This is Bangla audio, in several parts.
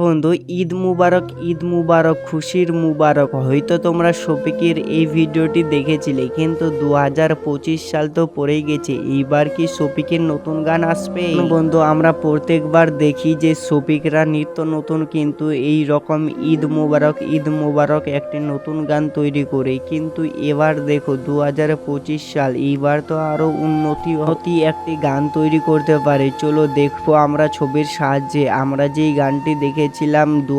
বন্ধু, ঈদ মুবারক ঈদ মুবারক, খুশির মুবারক। হয়তো তোমরা শফিকের এই ভিডিওটি দেখেছিলে, কিন্তু দু হাজার পঁচিশ সাল তো পড়েই গেছে। এইবার কি শফিকের নতুন গান আসবে? বন্ধু, আমরা প্রত্যেকবার দেখি যে শফিকরা নিত্য নতুন, কিন্তু এই রকম ঈদ মুবারক ঈদ মুবারক একটি নতুন গান তৈরি করে। কিন্তু এবার দেখো দু হাজার পঁচিশ সাল, এইবার তো আরও উন্নতি হতি একটি গান তৈরি করতে পারে। চলো দেখব আমরা ছবির সাহায্যে। আমরা যেই গানটি দেখেছিলাম দু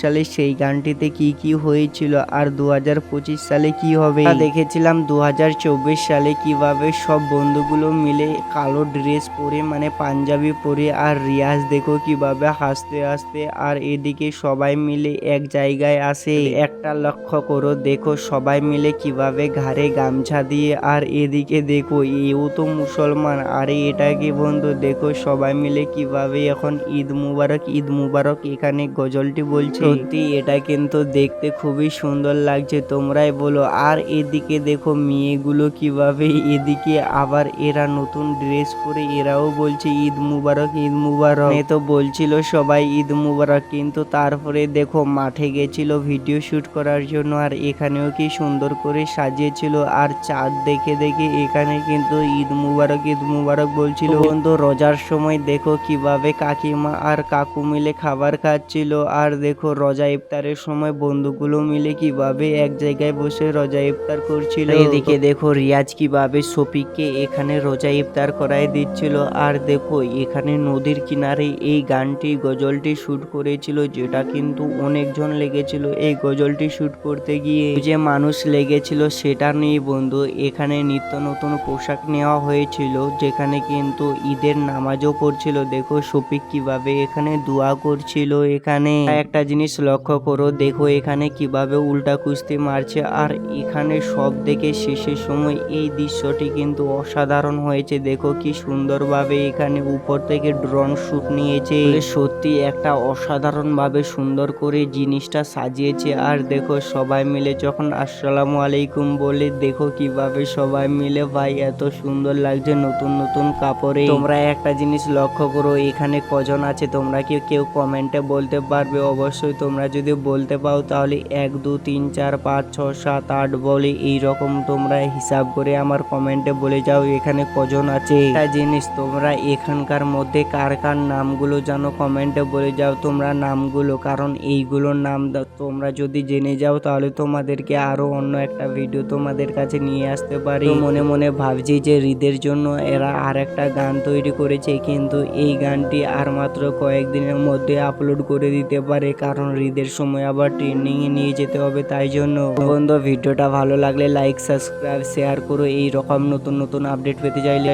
সালে সেই গানটিতে কি কি হয়েছিল আর দু হাজার পঁচিশ সালে কি হবে? দেখেছিলাম দু হাজার চব্বিশ সালে কীভাবে সব বন্ধুগুলো মিলে কালো ড্রেস পরে মানে পাঞ্জাবি পরে আর রিয়াজ দেখো কীভাবে হাসতে হাসতে আর এদিকে সবাই মিলে এক জায়গায় আসে। একটা লক্ষ্য করো, দেখো সবাই মিলে কীভাবে ঘাড়ে গামছা দিয়ে আর এদিকে দেখো এও তো মুসলমান। আরে এটা কি বন্ধু? দেখো সবাই মিলে কীভাবে এখন ঈদ মুবারক ঈদ মুবারক এখানে গজলটি বলছে, সত্যি, এটা কিন্তু দেখতে খুবই সুন্দর লাগছে, তোমরাই বলো। আর এদিকে দেখো, মেয়েগুলো কীভাবে এদিকে আবার এরা নতুন ড্রেস পরে, এরাও বলছে, ঈদ মুবারক ঈদ মুবারক। তো বলছিল সবাই, ঈদ মুবারক। কিন্তু তারপরে দেখো, মাঠে গেছিল ভিডিও শুট করার জন্য, আর এখানেও কি সুন্দর করে সাজিয়েছিল। আর চাঁদ দেখে দেখে এখানে কিন্তু ঈদ মুবারক ঈদ মুবারক বলছিল। বন্ধু, রোজার সময় দেখো কীভাবে কাকিমা আর কাকু মিলে খাবার খাচ্ছিল। আর দেখো, রোজা ইফতারের সময় বন্ধুগুলো মিলে কীভাবে এক জায়গায় বসে রোজা ইফতার করছিল। এদিকে দেখো, রিয়াজ কীভাবে শফিককে এখানে রোজা ইফতার করাই দিচ্ছিল। আর দেখো, এখানে নদীর কিনারে এই গানটি, গজলটি শুট করেছিল, যেটা কিন্তু অনেকজন লেগেছিল এই গজলটি শুট করতে গিয়ে। যে মানুষ লেগেছিল, সেটা নেই বন্ধু, এখানে নিত্য নতুন পোশাক নেওয়া হয়েছিল, যেখানে কিন্তু ঈদের নামাজও পড়ছিল। দেখো, শফিক কীভাবে এখানে দোয়া করছিল এখানে। একটা জিনিস লক্ষ্য করো, দেখো এখানে কীভাবে উল্টা কুস্তি মারছে। আর এখানে সব দেখে শেষের সময় এই দৃশ্যটি কিন্তু অসাধারণ হয়েছে। দেখো কি সুন্দরভাবে এখানে উপর থেকে ড্রোন শুট নিয়েছে। সত্যি একটা অসাধারণ ভাবে সুন্দর করে জিনিসটা সাজিয়েছে। আর দেখো সবাই মিলে যখন আসসালামু আলাইকুম বলে, দেখো কীভাবে সবাই মিলে, ভাই, এত সুন্দর লাগছে নতুন নতুন কাপড়ে। তোমরা একটা জিনিস লক্ষ্য করো, এখানে কজন আছে? তোমরা কি কেউ কমেন্টে বলতে পারবে। অবশ্যই তোমরা যদি বলতে পাও, তাহলে এক, দু, তিন, চার, পাঁচ, ছ, সাত, আট বলে এই রকম তোমরা হিসাব করে আমার কমেন্টে বলে যাও এখানে কজন আছে। একটা জিনিস, তোমরা এখানকার মধ্যে কার কার নামগুলো জানো কমেন্টে বলে যাও তোমরা নামগুলো, কারণ এইগুলোর নাম তোমরা যদি জেনে যাও তাহলে তোমাদেরকে আরও অন্য একটা ভিডিও তোমাদের কাছে নিয়ে আসতে পারি। মনে মনে ভাবছি যে হৃদের জন্য এরা আর একটা গান তৈরি করেছে, কিন্তু এই গানটি আর মাত্র কয়েকদিনের মধ্যে আপলোড করে দিতে পারে, কারণ ঈদের সময় আবার ট্রেনিংয়ে নিয়ে যেতে হবে, তাই জন্য। বন্ধু, ভিডিওটা ভালো লাগলে লাইক সাবস্ক্রাইব শেয়ার করো। এই রকম নতুন নতুন আপডেট পেতে চাইলে